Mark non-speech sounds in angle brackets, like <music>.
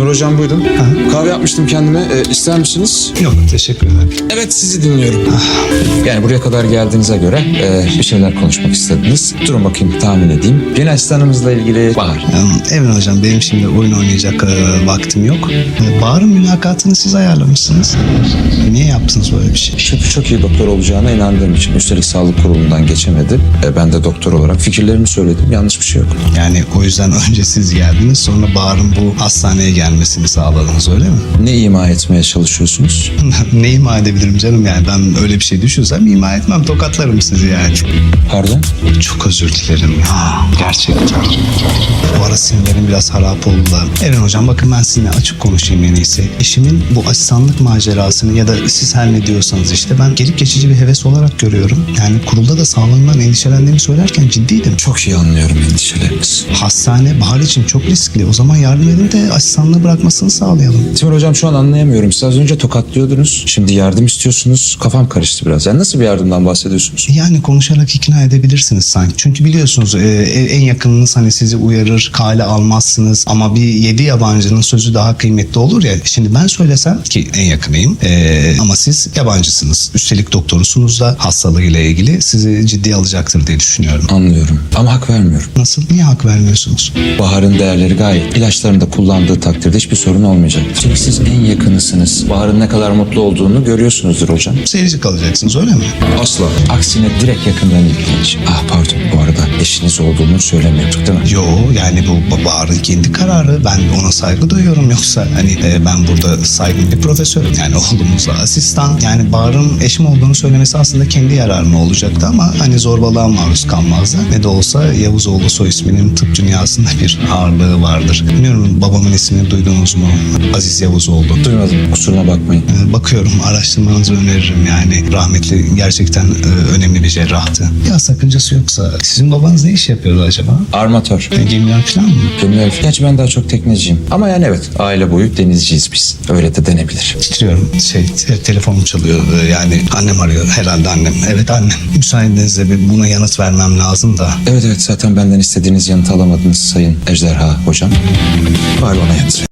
Timur hocam buyurun. Kahve yapmıştım kendime. E, ister misiniz? Yok teşekkür ederim. Evet sizi dinliyorum. Yani buraya kadar geldiğinize göre e, bir şeyler konuşmak istediniz. Durun bakayım tahmin edeyim. Yeni asistanımızla ilgili Bahar. Ee, Evren hocam benim şimdi oyun oynayacak e, vaktim yok. E, Bahar'ın mülakatını siz ayarlamışsınız. Niye yaptınız böyle bir şey? Çok, çok iyi doktor olacağına inandığım için. Üstelik sağlık kurulundan geçemedi. E, ben de doktor olarak fikirlerimi söyledim. Yanlış bir şey yok. Yani o yüzden <laughs> önce siz geldiniz sonra Bahar'ın bu hastaneye gelmesini sağladınız öyle mi? Ne ima etmeye çalışıyorsunuz? <laughs> ne ima edebilirim canım yani ben öyle bir şey düşünsem ima etmem tokatlarım sizi yani. Pardon? Çok özür dilerim ya gerçekten. Bu ara sinirlerim biraz harap oldu da. Eren hocam bakın ben sizinle açık konuşayım en iyisi. Eşimin bu asistanlık macerasını ya da siz her ne diyorsanız işte ben gelip geçici bir heves olarak görüyorum. Yani kurulda da sağlığından endişelendiğimi söylerken ciddiydim. Çok iyi anlıyorum endişelerinizi. Hastane Bahar için çok riskli. O zaman yardım edin de asistanlığı bırakmasını sağlayalım. Timur hocam şu an anlayamıyorum. Siz az önce tokatlıyordunuz. Şimdi yardım istiyorsunuz. Kafam karıştı biraz. Yani nasıl bir yardımdan bahsediyorsunuz? Yani konuşarak ikna edebilirsiniz sanki. Çünkü biliyorsunuz e, en yakınınız hani sizi uyarır, kale almazsınız ama bir yedi yabancının sözü daha kıymetli olur ya. Şimdi ben söylesem ki en yakınıyım e, ama siz yabancısınız. Üstelik doktorusunuz da hastalığıyla ilgili sizi ciddiye alacaktır diye düşünüyorum. Anlıyorum. Ama hak vermiyorum. Nasıl? Niye hak vermiyorsunuz? Bahar'ın değerleri gayet. İlaçlarını da kullandığı takdirde hiçbir sorun olmayacaktır. Çünkü siz en yakınısınız. Bahar'ın ne kadar mutlu olduğunu görüyorsunuzdur hocam. Seyirci kalacaksınız öyle mi? Asla. Aksine direkt yakından ilgilenecek. Ah pardon bu arada eşiniz olduğunu söylemiyorduk değil mi? Yo yani bu Ba- Bahar'ın kendi kararı. Ben ona saygı duyuyorum. Yoksa hani e, ben burada saygın bir profesörüm. Yani <laughs> oğlumuzla asistan. Yani Bahar'ın eşim olduğunu söylemesi aslında kendi yararına olacaktı ama hani zorbalığa maruz kalmazdı. Ne de olsa Yavuzoğlu soy isminin tıp dünyasında bir ağırlığı vardır. Bilmiyorum babamın ismini duydunuz mu? Aziz Yavuzoğlu. Duymadım kusuruna bakmayın. E, Bakıyorum araştırmanızı öneririm yani. Rahmetli gerçekten e, önemli bir cerrahtı. Ya sakıncası yoksa sizin babanız ne iş yapıyordu acaba? Armatör. E, Gemiler falan mı? Gönül Gerçi ben daha çok tekneciyim. Ama yani evet aile boyu denizciyiz biz. Öyle de denebilir. Titriyorum. Şey, te- telefonum çalıyor. Ee, Yani annem arıyor. Herhalde annem. Evet annem. Müsaadenizle bir buna yanıt vermem lazım da. Evet evet zaten benden istediğiniz yanıtı alamadınız sayın Ejderha hocam. Var ona yanıt.